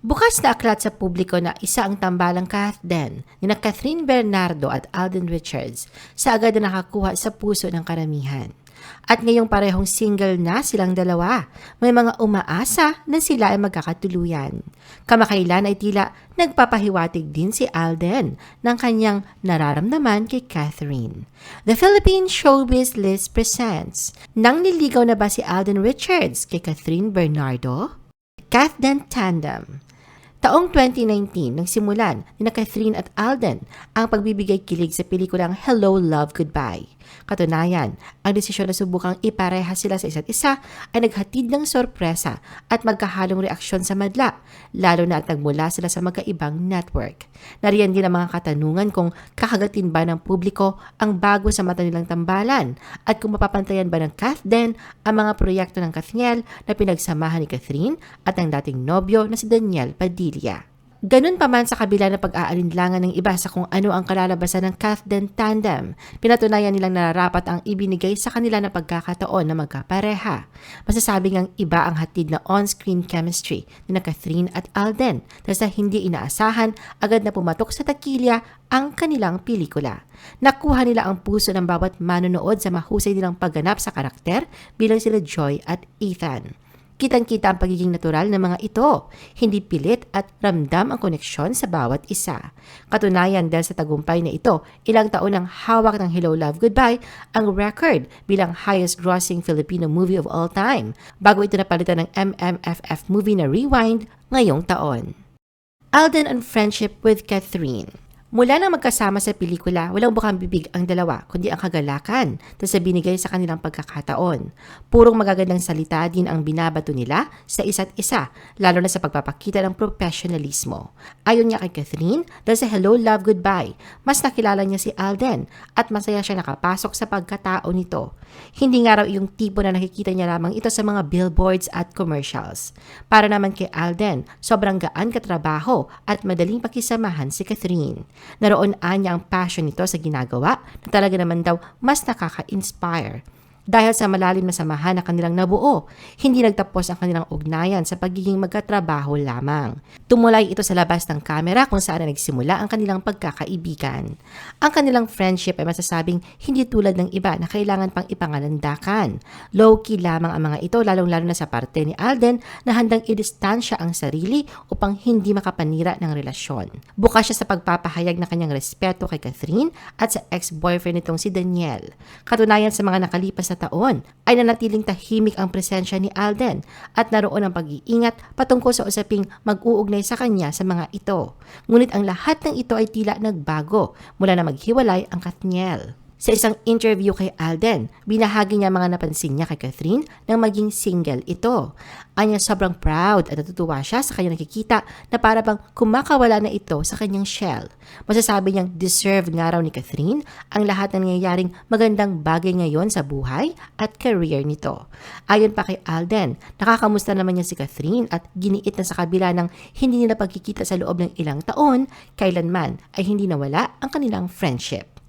Bukas na aklat sa publiko na isa ang tambalang Kathden ni na Catherine Bernardo at Alden Richards sa agad na nakakuha sa puso ng karamihan. At ngayong parehong single na silang dalawa, may mga umaasa na sila ay magkakatuluyan. Kamakailan ay tila nagpapahiwatig din si Alden ng kanyang nararamdaman kay Catherine. The Philippine Showbiz List presents, Nang niligaw na ba si Alden Richards kay Catherine Bernardo? Kathden Tandem Taong 2019, nang simulan ni na Catherine at Alden ang pagbibigay kilig sa pelikulang Hello, Love, Goodbye. Katunayan, ang desisyon na subukang ipareha sila sa isa't isa ay naghatid ng sorpresa at magkahalong reaksyon sa madla, lalo na at nagmula sila sa magkaibang network. Nariyan din ang mga katanungan kung kakagatin ba ng publiko ang bago sa mata nilang tambalan at kung mapapantayan ba ng Kathden ang mga proyekto ng Kathniel na pinagsamahan ni Catherine at ang dating nobyo na si Daniel Padilla. Ganun pa man sa kabila ng pag-aalinlangan ng iba sa kung ano ang kalalabasan ng Kathden Tandem, pinatunayan nilang nararapat ang ibinigay sa kanila na pagkakataon na magkapareha. Masasabing ang iba ang hatid na on-screen chemistry ni na Catherine at Alden dahil sa hindi inaasahan agad na pumatok sa takilya ang kanilang pelikula. Nakuha nila ang puso ng bawat manonood sa mahusay nilang pagganap sa karakter bilang sila Joy at Ethan. Kitang-kita ang pagiging natural ng mga ito, hindi pilit at ramdam ang koneksyon sa bawat isa. Katunayan dahil sa tagumpay na ito, ilang taon ang hawak ng Hello Love Goodbye ang record bilang highest grossing Filipino movie of all time bago ito napalitan ng MMFF movie na Rewind ngayong taon. Alden on Friendship with Catherine Mula nang magkasama sa pelikula, walang bukang bibig ang dalawa, kundi ang kagalakan na sa binigay sa kanilang pagkakataon. Purong magagandang salita din ang binabato nila sa isa't isa, lalo na sa pagpapakita ng professionalismo. Ayon niya kay Catherine, dahil sa Hello, Love, Goodbye, mas nakilala niya si Alden at masaya siya nakapasok sa pagkatao nito. Hindi nga raw yung tipo na nakikita niya lamang ito sa mga billboards at commercials. Para naman kay Alden, sobrang gaan katrabaho at madaling pakisamahan si Catherine. Naroon anya ang passion nito sa ginagawa na talaga naman daw mas nakaka-inspire. Dahil sa malalim na samahan na kanilang nabuo, hindi nagtapos ang kanilang ugnayan sa pagiging magkatrabaho lamang. Tumulay ito sa labas ng kamera kung saan nagsimula ang kanilang pagkakaibigan. Ang kanilang friendship ay masasabing hindi tulad ng iba na kailangan pang ipangalandakan. Low-key lamang ang mga ito lalong-lalo na sa parte ni Alden na handang idistansya ang sarili upang hindi makapanira ng relasyon. Bukas siya sa pagpapahayag na kanyang respeto kay Catherine at sa ex-boyfriend nitong si Daniel. Katunayan sa mga nakalipas na taon ay nanatiling tahimik ang presensya ni Alden at naroon ang pag-iingat patungkol sa usaping mag-uugnay sa kanya sa mga ito. Ngunit ang lahat ng ito ay tila nagbago mula na maghiwalay ang Katniel. Sa isang interview kay Alden, binahagi niya mga napansin niya kay Catherine nang maging single ito. Anya sobrang proud at natutuwa siya sa kanyang nakikita na para bang kumakawala na ito sa kanyang shell. Masasabi niyang deserve nga raw ni Catherine ang lahat ng nangyayaring magandang bagay ngayon sa buhay at career nito. Ayon pa kay Alden, nakakamusta naman niya si Catherine at giniit na sa kabila ng hindi nila pagkikita sa loob ng ilang taon, kailanman ay hindi nawala ang kanilang friendship.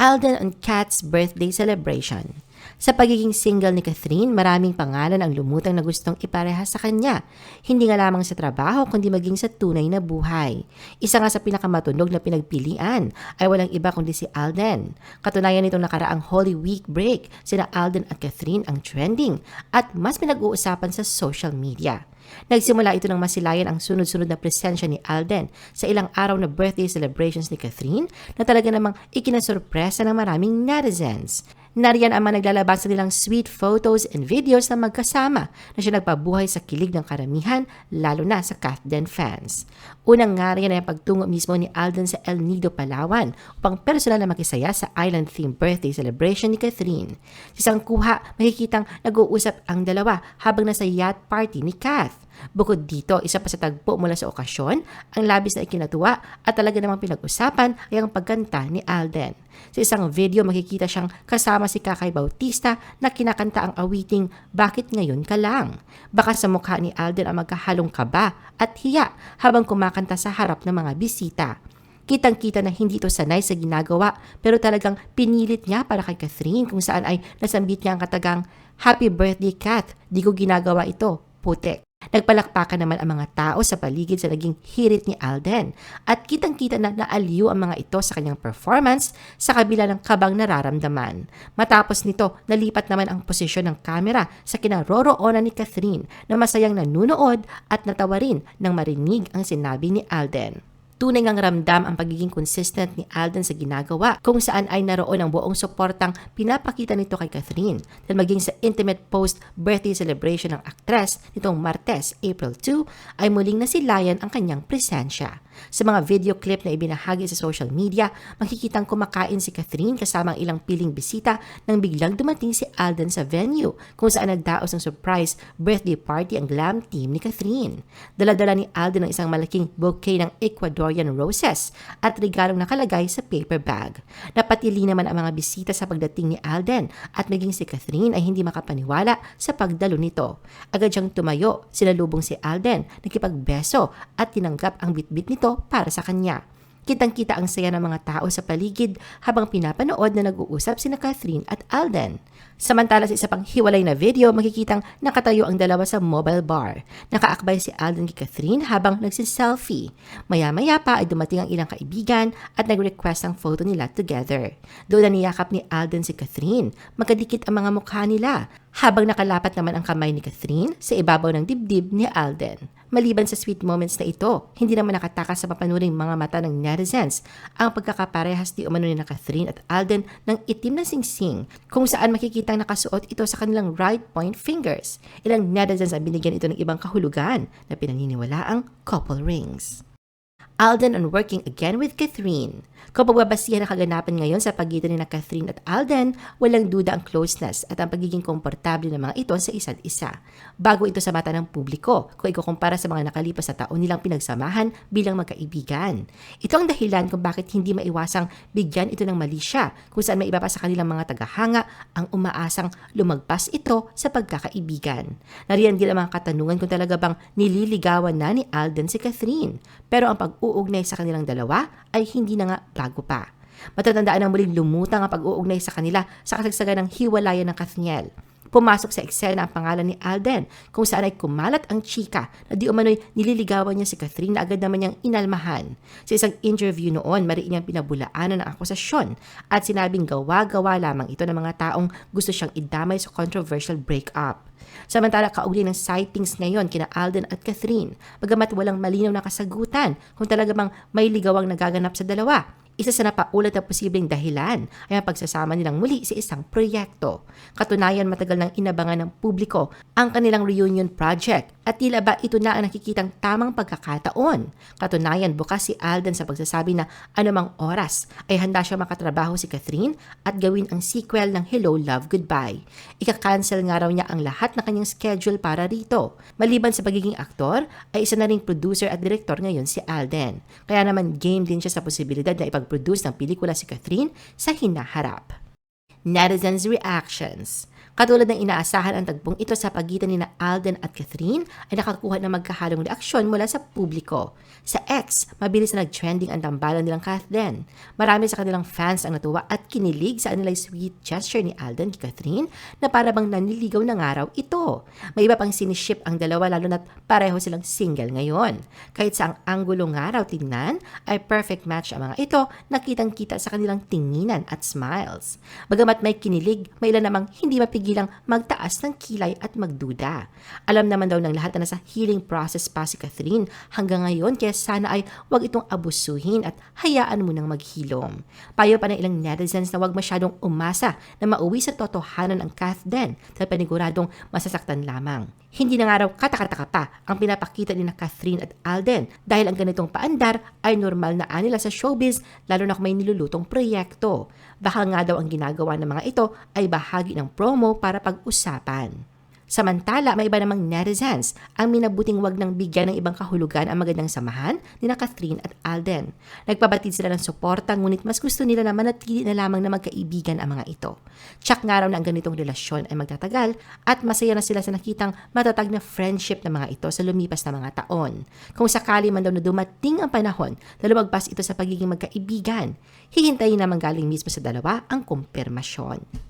Alden on Kat's birthday celebration. Sa pagiging single ni Catherine, maraming pangalan ang lumutang na gustong ipareha sa kanya. Hindi nga lamang sa trabaho, kundi maging sa tunay na buhay. Isa nga sa pinakamatunog na pinagpilian ay walang iba kundi si Alden. Katunayan nitong nakaraang Holy Week break, sina Alden at Catherine ang trending at mas pinag-uusapan sa social media. Nagsimula ito ng masilayan ang sunod-sunod na presensya ni Alden sa ilang araw na birthday celebrations ni Catherine na talaga namang ikinasurpresa ng maraming netizens. Nariyan ang mga naglalabas nilang sweet photos and videos na magkasama na siya nagpabuhay sa kilig ng karamihan, lalo na sa Kathden fans. Unang nga riyan ay pagtungo mismo ni Alden sa El Nido, Palawan upang personal na makisaya sa island-themed birthday celebration ni Catherine. Sa isang kuha, makikitang nag-uusap ang dalawa habang nasa yacht party ni Kath. Bukod dito, isa pa sa tagpo mula sa okasyon, ang labis na ikinatuwa at talaga namang pinag-usapan ay ang pagkanta ni Alden. Sa isang video, makikita siyang kasama si Kakay Bautista na kinakanta ang awiting Bakit Ngayon Ka Lang? Baka sa mukha ni Alden ang magkahalong kaba at hiya habang kumakanta sa harap ng mga bisita. Kitang-kita na hindi ito sanay sa ginagawa pero talagang pinilit niya para kay Catherine kung saan ay nasambit niya ang katagang Happy birthday Kath, di ko ginagawa ito, putek. Nagpalakpakan naman ang mga tao sa paligid sa naging hirit ni Alden at kitang-kita na naaliw ang mga ito sa kanyang performance sa kabila ng kabang nararamdaman. Matapos nito, nalipat naman ang posisyon ng kamera sa kinaroroonan ni Catherine na masayang nanunood at natawa rin nang marinig ang sinabi ni Alden. Tunay ngang ramdam ang pagiging consistent ni Alden sa ginagawa kung saan ay naroon ang buong suportang pinapakita nito kay Catherine dahil maging sa intimate post-birthday celebration ng aktres nitong Martes, April 2 ay muling nasilayan ang kanyang presensya. Sa mga video clip na ibinahagi sa social media, makikitang kumakain si Catherine kasama ang ilang piling bisita nang biglang dumating si Alden sa venue kung saan nagdaos ng surprise birthday party ang glam team ni Catherine. Daladala ni Alden ang isang malaking bouquet ng Ecuadorian roses at regalong nakalagay sa paper bag. Napatili naman ang mga bisita sa pagdating ni Alden at maging si Catherine ay hindi makapaniwala sa pagdalo nito. Agad siyang tumayo, sinalubong si Alden, nakipagbeso at tinanggap ang bitbit nito para sa kanya. Kitang-kita ang saya ng mga tao sa paligid habang pinapanood na nag-uusap sina Catherine at Alden. Samantala sa isa pang hiwalay na video, makikitang nakatayo ang dalawa sa mobile bar. Nakaakbay si Alden kay Catherine habang nagsiselfie. Maya-maya pa ay dumating ang ilang kaibigan at nag-request ang photo nila together. Doon na niyakap ni Alden si Catherine. Magkadikit ang mga mukha nila habang nakalapat naman ang kamay ni Catherine sa ibabaw ng dibdib ni Alden. Maliban sa sweet moments na ito, hindi naman nakatakas sa papanuring mga mata ng netizens ang pagkakaparehas di umano ni na Catherine at Alden ng itim na singsing kung saan makikitang nakasuot ito sa kanilang right point fingers. Ilang netizens ang binigyan ito ng ibang kahulugan na pinaniniwalaang couple rings. Alden on working again with Catherine. Kung pagbabasihan ang kaganapan ngayon sa pagitan ni na Catherine at Alden, walang duda ang closeness at ang pagiging komportable ng mga ito sa isa't isa. Bago ito sa mata ng publiko kung ikukumpara sa mga nakalipas na taon nilang pinagsamahan bilang magkaibigan. Ito ang dahilan kung bakit hindi maiwasang bigyan ito ng mali siya kung saan may iba pa sa kanilang mga tagahanga ang umaasang lumagpas ito sa pagkakaibigan. Nariyan din ang mga katanungan kung talaga bang nililigawan na ni Alden si Catherine. Pero ang pag-uugnay sa kanilang dalawa ay hindi na nga bago pa. Matatandaan ang muling lumutang ang pag-uugnay sa kanila sa kasagsagan ng hiwalayan ng Kathniel. Pumasok sa eksena ang pangalan ni Alden kung saan ay kumalat ang chika na di umano'y nililigawan niya si Catherine na agad naman niyang inalmahan. Sa isang interview noon, mariin niyang pinabulaanan ng akusasyon at sinabing gawa-gawa lamang ito ng mga taong gusto siyang idamay sa controversial breakup. Samantala, kaugnay ng sightings ngayon kina Alden at Catherine, bagamat walang malinaw na kasagutan kung talaga bang may ligawang nagaganap sa dalawa. Isa sa napaulat na posibleng dahilan ay ang pagsasama nilang muli sa isang proyekto. Katunayan matagal nang inabangan ng publiko ang kanilang reunion project at tila ba ito na ang nakikitang tamang pagkakataon. Katunayan bukas si Alden sa pagsasabi na anumang oras ay handa siya makatrabaho si Catherine at gawin ang sequel ng Hello Love Goodbye. Ika-cancel nga raw niya ang lahat ng kanyang schedule para rito. Maliban sa pagiging aktor, ay isa na ring producer at director ngayon si Alden. Kaya naman game din siya sa posibilidad na ipag-produce ng pelikula si Catherine sa hinaharap. Netizens' reactions. Katulad ng inaasahan ang tagpong ito sa pagitan ni Alden at Catherine ay nakakuha ng magkahalong reaksyon mula sa publiko. Sa X, mabilis na nag-trending ang tambalan nilang Catherine. Marami sa kanilang fans ang natuwa at kinilig sa kanilang sweet gesture ni Alden kay Catherine na para bang naniligaw ng araw ito. May iba pang siniship ang dalawa lalo na't pareho silang single ngayon. Kahit sa ang anggulo nga raw tingnan ay perfect match ang mga ito nakitang kita sa kanilang tinginan at smiles. Bagamat may kinilig, may ilan namang hindi mapigilang magtaas ng kilay at magduda. Alam naman daw ng lahat na nasa healing process pa si Catherine hanggang ngayon kaya sana ay wag itong abusuhin at hayaan mo nang maghilom. Payo pa ng ilang netizens na wag masyadong umasa na mauwi sa totohanan ang Kath Den dahil paniguradong masasaktan lamang. Hindi na nga raw katakataka pa ang pinapakita ni na Catherine at Alden dahil ang ganitong paandar ay normal na anila sa showbiz lalo na kung may nilulutong proyekto. Baka nga daw ang ginagawa ng mga ito ay bahagi ng promo para pag-usapan. Samantala, may iba namang netizens ang minabuting wag nang bigyan ng ibang kahulugan ang magandang samahan ni na Catherine at Alden. Nagpabatid sila ng suporta ngunit mas gusto nila na manatili na lamang na magkaibigan ang mga ito. Tsak nga raw na ang ganitong relasyon ay magtatagal at masaya na sila sa nakitang matatag na friendship ng mga ito sa lumipas na mga taon. Kung sakali man daw na dumating ang panahon na lumagpas ito sa pagiging magkaibigan, hihintayin naman galing mismo sa dalawa ang kumpirmasyon.